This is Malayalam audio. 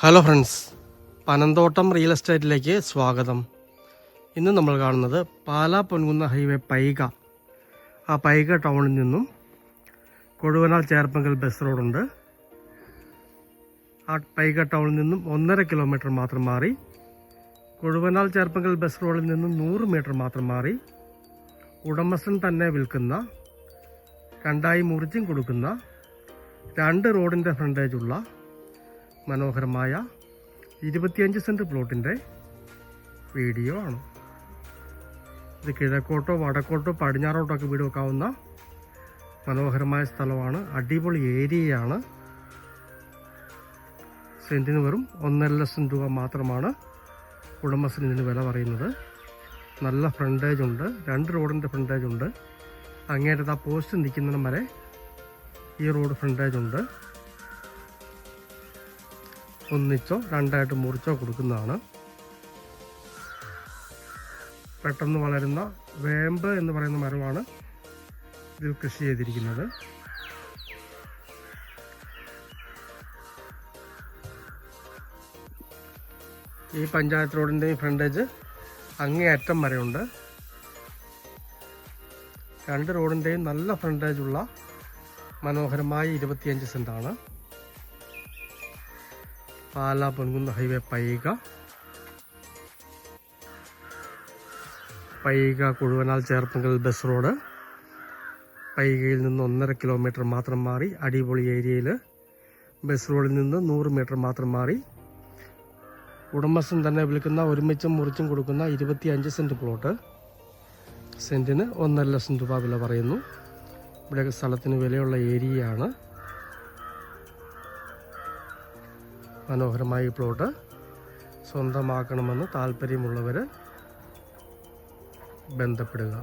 ഹലോ ഫ്രണ്ട്സ് പനന്തോട്ടം റിയൽ എസ്റ്റേറ്റിലേക്ക് സ്വാഗതം. ഇന്ന് നമ്മൾ കാണുന്നത് പാലാ പൊൻകുന്ന ഹൈവേ പൈക. ആ പൈക ടൗണിൽ നിന്നും കൊടുവനാൽ ചേർപ്പങ്കൽ ബസ് റോഡുണ്ട് ആ പൈക ടൗണിൽ നിന്നും ഒന്നര കിലോമീറ്റർ മാത്രം മാറി. കൊടുവനാൽ ചേർപ്പങ്കൽ ബസ് റോഡിൽ നിന്നും നൂറ് മീറ്റർ മാത്രം മാറി. ഉടമസ്ഥൻ തന്നെ വിൽക്കുന്ന രണ്ടായി മുറിച്ചും കൊടുക്കുന്ന രണ്ട് റോഡിന്റെ ഫ്രണ്ടേജുള്ള മനോഹരമായ ഇരുപത്തിയഞ്ച് സെന്റ് പ്ലോട്ടിന്റെ വീഡിയോ ആണ്. ഇത് കിഴക്കോട്ടോ വടക്കോട്ടോ പടിഞ്ഞാറോട്ടോ ഒക്കെ വീട് വെക്കാവുന്ന മനോഹരമായ സ്ഥലമാണ്. അടിപൊളി ഏരിയയാണ്. സെന്റിന് വെറും ഒന്നര ലക്ഷം രൂപ മാത്രമാണ് ഉടമസ്ഥന് ഇതിന് വില പറയുന്നത്. നല്ല ഫ്രണ്ടേജ് ഉണ്ട്. രണ്ട് റോഡിന്റെ ഫ്രണ്ടേജ് ഉണ്ട്. അങ്ങേറ്റത്ത് ആ പോസ്റ്റ് നിൽക്കുന്നിടം വരെ ഈ റോഡ് ഫ്രണ്ടേജ് ഉണ്ട്. ഒന്നിച്ചോ രണ്ടായിട്ട് മുറിച്ചോ കൊടുക്കുന്നതാണ്. പെട്ടെന്ന് വളരുന്ന വേമ്പ് എന്ന് പറയുന്ന മരമാണ് ഇതിൽ കൃഷി ചെയ്തിരിക്കുന്നത്. ഈ പഞ്ചായത്ത് റോഡിന്റെ ഫ്രണ്ടേജ് അങ്ങേയറ്റം വരെയുണ്ട്. രണ്ട് റോഡിന്റെയും നല്ല ഫ്രണ്ടേജുള്ള മനോഹരമായ ഇരുപത്തിയഞ്ച് സെന്റാണ് Pala Ponkunnam highway Paika. Paika Kuzhuvanal Cherppunkal bus road. പൈകയിൽ നിന്ന് ഒന്നര കിലോമീറ്റർ മാത്രം മാറി അടിപൊളി ഏരിയയിൽ ബസ് റോഡിൽ നിന്ന് നൂറ് മീറ്റർ മാത്രം മാറി. ഉടമസ്ഥൻ തന്നെ വിളിക്കുന്ന ഒരുമിച്ചും മുറിച്ചും കൊടുക്കുന്ന ഇരുപത്തിയഞ്ച് സെന്റ് പ്ലോട്ട്. സെന്റിന് ഒന്നര ലക്ഷം രൂപ വില പറയുന്നു. ഇവിടെയൊക്കെ സ്ഥലത്തിന് വിലയുള്ള ഏരിയയാണ്. മനോഹരമായ പ്ലോട്ട് സ്വന്തമാക്കണമെന്ന് താല്പര്യമുള്ളവർ ബന്ധപ്പെടുക.